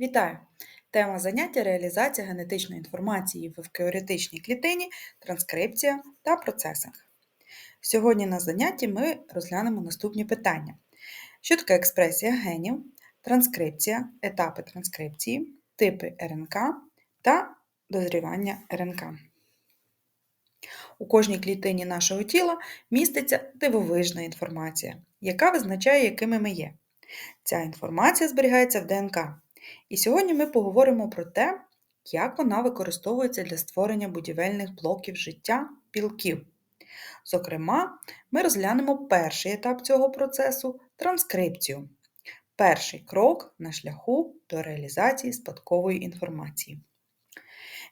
Вітаю! Тема заняття реалізація генетичної інформації в евкаріотичній клітині, транскрипція та процесинг. Сьогодні на занятті ми розглянемо наступні питання: що таке експресія генів, транскрипція, етапи транскрипції, типи РНК та дозрівання РНК. У кожній клітині нашого тіла міститься дивовижна інформація, яка визначає, якими ми є. Ця інформація зберігається в ДНК. І сьогодні ми поговоримо про те, як вона використовується для створення будівельних блоків життя білків. Зокрема, ми розглянемо перший етап цього процесу транскрипцію. Перший крок на шляху до реалізації спадкової інформації.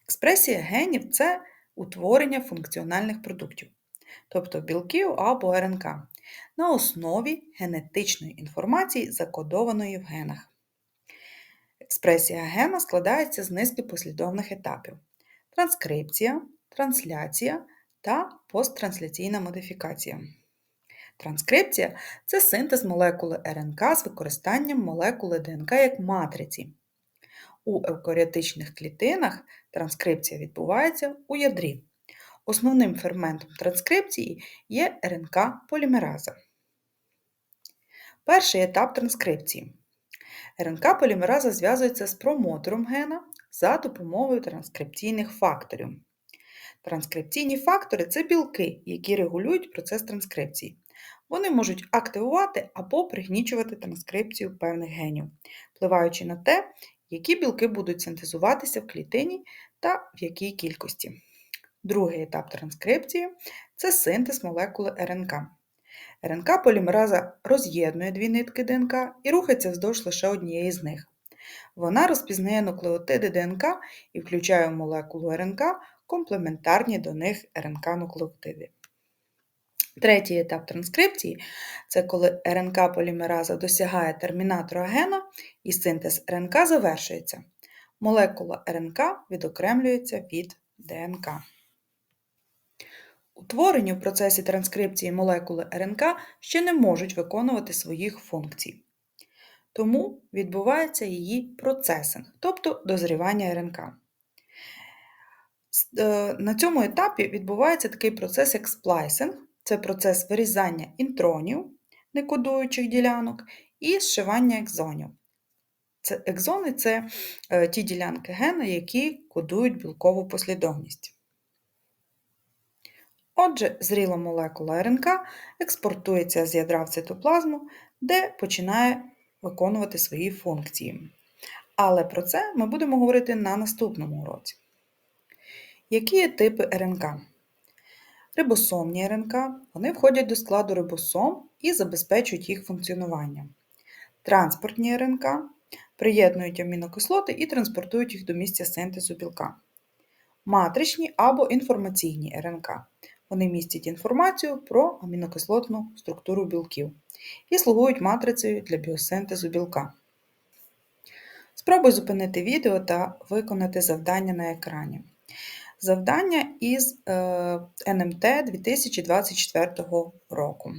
Експресія генів це утворення функціональних продуктів, тобто білків або РНК, на основі генетичної інформації, закодованої в генах. Експресія гена складається з низки послідовних етапів: транскрипція, трансляція та посттрансляційна модифікація. Транскрипція це синтез молекули РНК з використанням молекули ДНК як матриці. У евкаріотичних клітинах транскрипція відбувається у ядрі. Основним ферментом транскрипції є РНК-полімераза. Перший етап транскрипції. РНК-полімераза зв'язується з промотором гена за допомогою транскрипційних факторів. Транскрипційні фактори це білки, які регулюють процес транскрипції. Вони можуть активувати або пригнічувати транскрипцію певних генів, впливаючи на те, які білки будуть синтезуватися в клітині та в якій кількості. Другий етап транскрипції це синтез молекули РНК. РНК полімераза роз'єднує дві нитки ДНК і рухається вздовж лише однієї з них. Вона розпізнає нуклеотиди ДНК і включає в молекулу РНК комплементарні до них РНК-нуклеотиди. Третій етап транскрипції це коли РНК-полімераза досягає термінатора гена і синтез РНК завершується. Молекула РНК відокремлюється від ДНК. Утворені в процесі транскрипції молекули РНК ще не можуть виконувати своїх функцій. Тому відбувається її процесинг, тобто дозрівання РНК. Е, на цьому етапі відбувається такий процес, як сплайсинг, це процес вирізання інтронів, некодуючих ділянок, і зшивання екзонів. Екзони це е, ті ділянки гена, які кодують білкову послідовність. Отже, зріла молекула РНК експортується з ядра в цитоплазму, де починає виконувати свої функції. Але про це ми будемо говорити на наступному уроці. Які є типи РНК? Рибосомні РНК вони входять до складу рибосом і забезпечують їх функціонування. Транспортні РНК приєднують амінокислоти і транспортують їх до місця синтезу білка. Матричні або інформаційні РНК. Вони містять інформацію про амінокислотну структуру білків і слугують матрицею для біосинтезу білка. Спробуй зупинити відео та виконати завдання на екрані. Завдання із НМТ 2024 року.